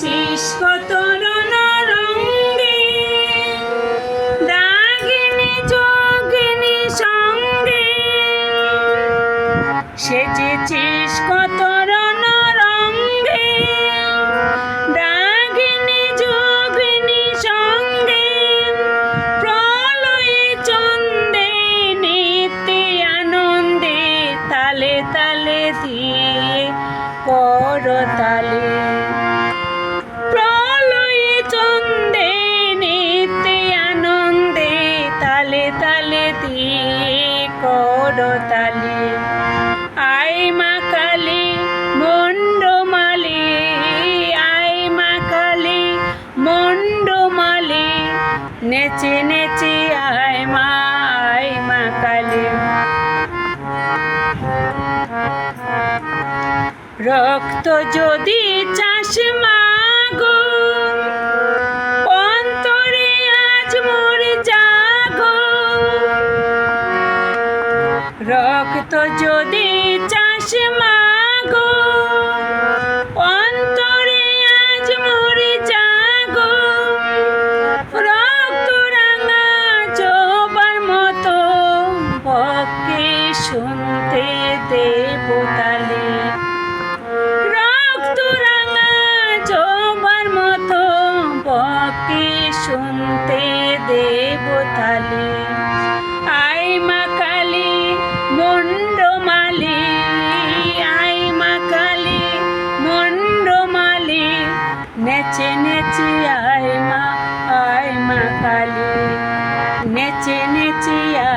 সেজেছিস কত রণরঙ্গে? দাগিনী যোগিনী সঙ্গে। সেজেছিস কত রণরঙ্গে? রাগিনী যোগিনী সঙ্গে। প্রলয়ে চন্দে নিতে আনন্দে তালে তালে দিয়ে কর তালে আই মা কালী মন্ডমালি আই মা কালী মন্ডমালি নেচে নেচে আয় মা আয় মা কালী। রক্ত যদি চাষ রক্ত যদি চাষ মাগো, অন্তরে আজ মরে জাগো। রক্ত রাঙা জবার মতো বকে শুনতে দেব তালে। রক্ত রাঙা জবার মতো বকে শুনতে দেব তালে। নেচে আয় মা আয় মা কালী। নেচে নেচে আয়